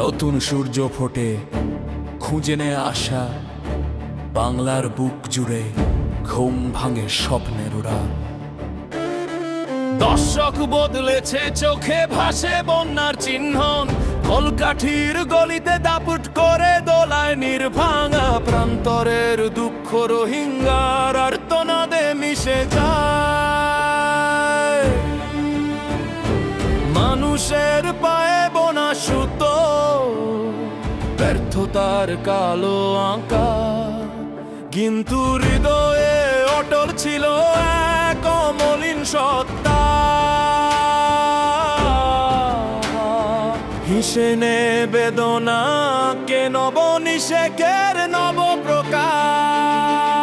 নতুন সূর্য ফোটে, খুঁজে নেয় আশা, বাংলার বুক জুড়ে ঘুম ভাঙে স্বপ্নের উড়ান। দর্শক বদলেছে, চোখে ভাসে বন্যার চিহ্ন, কলকাঠির গলিতে দাপুট করে দোলায় নির্ভাঙা প্রান্তরের দুঃখ রোহিঙ্গার আর্তনাদে মিশে যায়। মানুষের পায়ে ব্যর্থতার কালো আঁকা কিন্তু হৃদয়ে অটল ছিল এক অমলিন সত্তা। হিসেনে বেদনা কে নব নিষেকের নব প্রভাত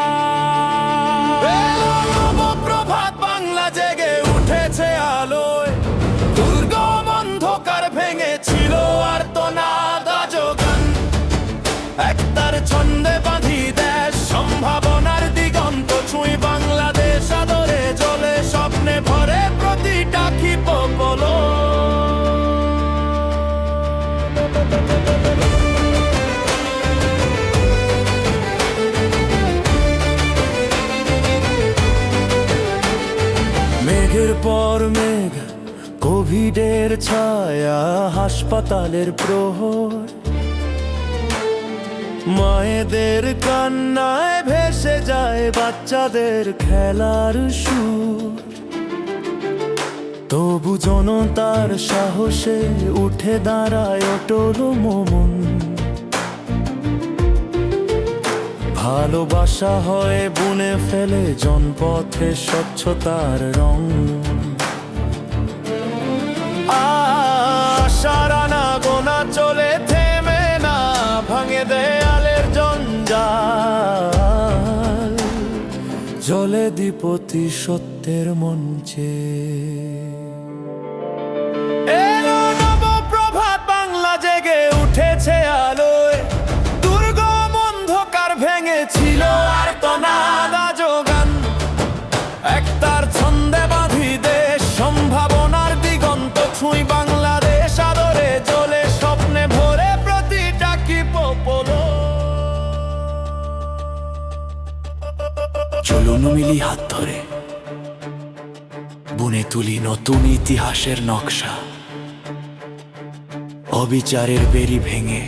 পর মেঘ, কোভিডের ছায়া হাসপাতালের প্রহর। মায়েদের কান্নায় ভেসে যায় বাচ্চাদের খেলার সুর। তবু জনতার সাহসে উঠে দাঁড়ায় অটল মমন। ভালোবাসা হয় বুনে ফেলে জনপথে স্বচ্ছতার রং। আশার আনা গোনা চলে থেমে না, ভাঙে দেয়ালের জঞ্জাল। জলে দ্বিপতি সত্যের মঞ্চে। ভেঙেছিল আর তো নাদা যোগান একতার ছন্দে বাঁধি দেশ, সম্ভাবনার দিগন্ত ছুঁই বাংলাদেশ আদরে চলে স্বপ্নে ভরে প্রতিটা কি পপলো। চলুন মিলি হাত ধরে। বুনে তুলি নতুন ইতিহাসের নকশা। অবিচারের বেরি ভেঙে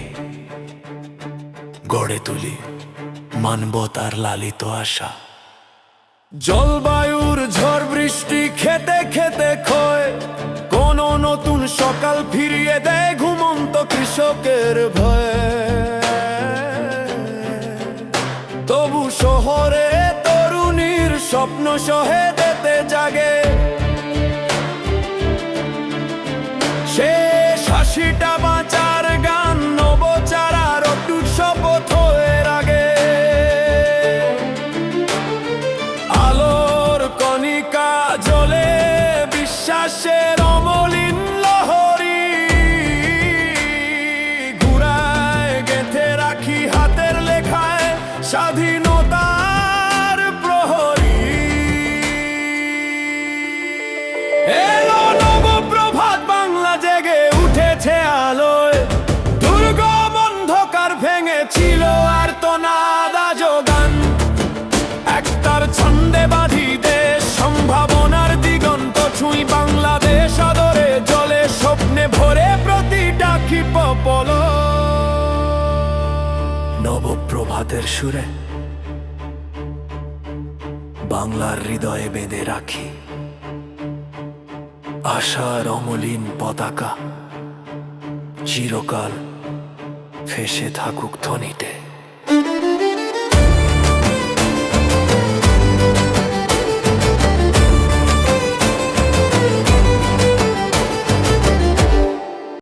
গড়ে তুলি মানবতার লালিত আশা। জলবায়ুর ঝড় বৃষ্টি খেতে খেতে ক্ষয়। কোন নতুন সকাল ফিরিয়ে দেয় ঘুমন্ত কৃষকের ভয়ে। তবু শহরে তরুণীর স্বপ্ন সহে দিতে জাগে। ছুঁই বাংলাদেশ আদরে জলে স্বপ্নে ভরে প্রতিটা ক্ষিপ পল। নবপ্রভাতের সুরে বাংলার হৃদয়ে বেঁধে রাখি আশার অমলিন পতাকা চিরকাল ফেসে থাকুক ধ্বনিতে।